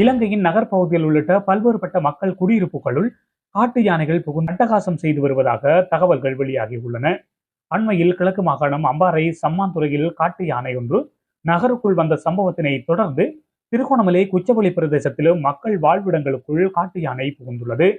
இலங்கையின் நகர்ப்பகுதியில் உள்ளிட்ட பல்வேறுபட்ட மக்கள் குடியிருப்புகளுள் காட்டு யானைகள் புகுந்து அட்டகாசம் செய்து வருவதாக தகவல்கள் வெளியாகியுள்ளன. அண்மையில் கிழக்கு மாகாணம் அம்பாறை சம்மாந்துறையில் காட்டு யானை ஒன்று நகருக்குள் வந்த சம்பவத்தினை தொடர்ந்து திருகோணமலை குச்சவெளி பிரதேசத்திலும் மக்கள் வாழ்விடங்களுக்குள் காட்டு யானை புகுந்துள்ளது.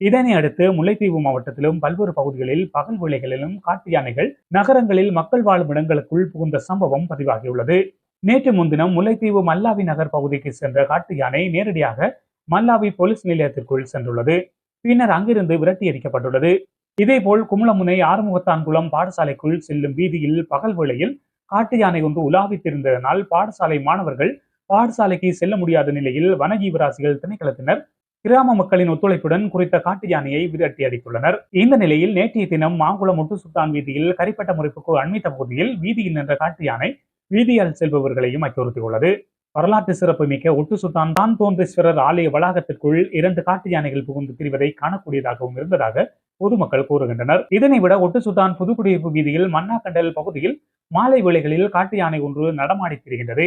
இதனை அடுத்து முல்லைத்தீவு மாவட்டத்திலும் பல்வேறு பகுதிகளில் பகல் வேளைகளிலும் காட்டு யானைகள் நகரங்களில் மக்கள் வாழும் இடங்களுக்குள் புகுந்த சம்பவம் பதிவாகியுள்ளது. நேற்று முன்தினம் முல்லைத்தீவு மல்லாவி நகர் பகுதிக்கு சென்ற காட்டு யானை நேரடியாக மல்லாவி போலீஸ் நிலையத்திற்குள் சென்றுள்ளது. பின்னர் அங்கிருந்து விரட்டி அடிக்கப்பட்டுள்ளது இதேபோல் குமுளமுனை ஆறுமுகத்தான்குளம் பாடசாலைக்குள் செல்லும் வீதியில் பகல் வேளையில் காட்டு யானை ஒன்று உலாவி திருந்ததனால் பாடசாலை மாணவர்கள் பாடசாலைக்கு செல்ல முடியாத நிலையில் வனஜீவராசிகள் திணைக்களத்தினர் கிராம மக்களின் ஒத்துழைப்புடன் குறித்த காட்டு யானையை விரட்டி அடித்துள்ளனர் இந்த நிலையில் நேற்றைய தினம் மாங்குளம் முட்டு சுல்தான் வீதியில் கரிப்பட்ட முறைப்புக்கு அண்மித்த பகுதியில் வீதியில் நின்ற காட்டு யானை வீதியால் செல்பவர்களையும் அச்சுறுத்தியுள்ளது. வரலாற்று சிறப்புமிக்க ஒட்டு சுல்தான் தான் தோன்றீஸ்வரர் ஆலய வளாகத்திற்குள் இரண்டு காட்டு யானைகள் புகுந்து திரிவதை காணக்கூடியதாகவும் இருந்ததாக பொதுமக்கள் கூறுகின்றனர். இதனை விட ஒட்டு சுல்தான் புதுக்குடியிருப்பு வீதியில் மன்னாக்கண்டல் பகுதியில் மாலை வேளைகளில் காட்டு யானை ஒன்று நடமாடி திரிகின்றது.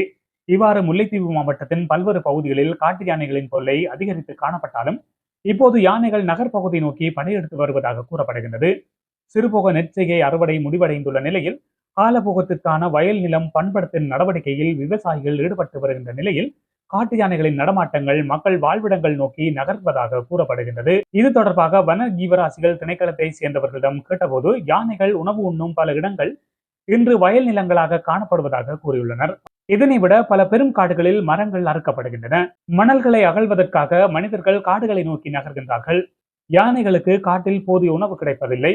இவ்வாறு முல்லைத்தீவு மாவட்டத்தின் பல்வேறு பகுதிகளில் காட்டு யானைகளின் தொல்லை அதிகரித்து காணப்பட்டாலும் இப்போது யானைகள் நகர்ப்பகுதி நோக்கி பணியெடுத்து வருவதாக கூறப்படுகின்றது. சிறுபோக நெற்செய்கை அறுவடை முடிவடைந்துள்ள நிலையில் காலபோகத்திற்கான வயல் நிலம் பண்படுத்தும் நடவடிக்கையில் விவசாயிகள் ஈடுபட்டு வருகின்ற நிலையில் காட்டு யானைகளின் நடமாட்டங்கள் மக்கள் வாழ்விடங்கள் நோக்கி நகர்வதாக கூறப்படுகின்றது. இது தொடர்பாக வன ஜீவராசிகள் திணைக்களத்தை சேர்ந்தவர்களிடம் கேட்டபோது யானைகள் உணவு உண்ணும் பல இடங்கள் இன்று வயல் நிலங்களாக காணப்படுவதாக கூறியுள்ளனர். இதனை விட பல பெரும் காடுகளில் மரங்கள் அறுக்கப்படுகின்றன. மணல்களை அகழ்வதற்காக மனிதர்கள் காடுகளை நோக்கி நகர்கின்றார்கள். யானைகளுக்கு காட்டில் போதிய உணவு கிடைப்பதில்லை.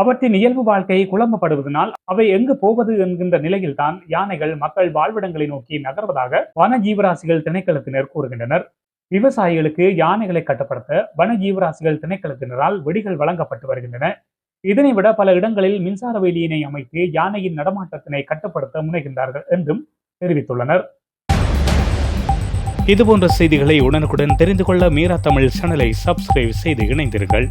அவற்றின் இயல்பு வாழ்க்கை குழம்பப்படுவதனால் அவை எங்கு போவது என்கின்ற நிலையில்தான் யானைகள் மக்கள் வாழ்விடங்களை நோக்கி நகர்வதாக வன ஜீவராசிகள் திணைக்களத்தினர் கூறுகின்றனர். விவசாயிகளுக்கு யானைகளை கட்டுப்படுத்த வன ஜீவராசிகள் திணைக்களத்தினரால் வெடிகள் வழங்கப்பட்டு வருகின்றன. இதனை விட பல இடங்களில் மின்சார வேலியினை அமைத்து யானையின் நடமாட்டத்தினை கட்டுப்படுத்த முனைகின்றார்கள் என்றும் தெரிவித்துள்ளனர். இதுபோன்ற செய்திகளை உடனுக்குடன் தெரிந்து கொள்ள மீரா தமிழ் சேனலை சப்ஸ்கிரைப் செய்து இணைந்தீர்கள்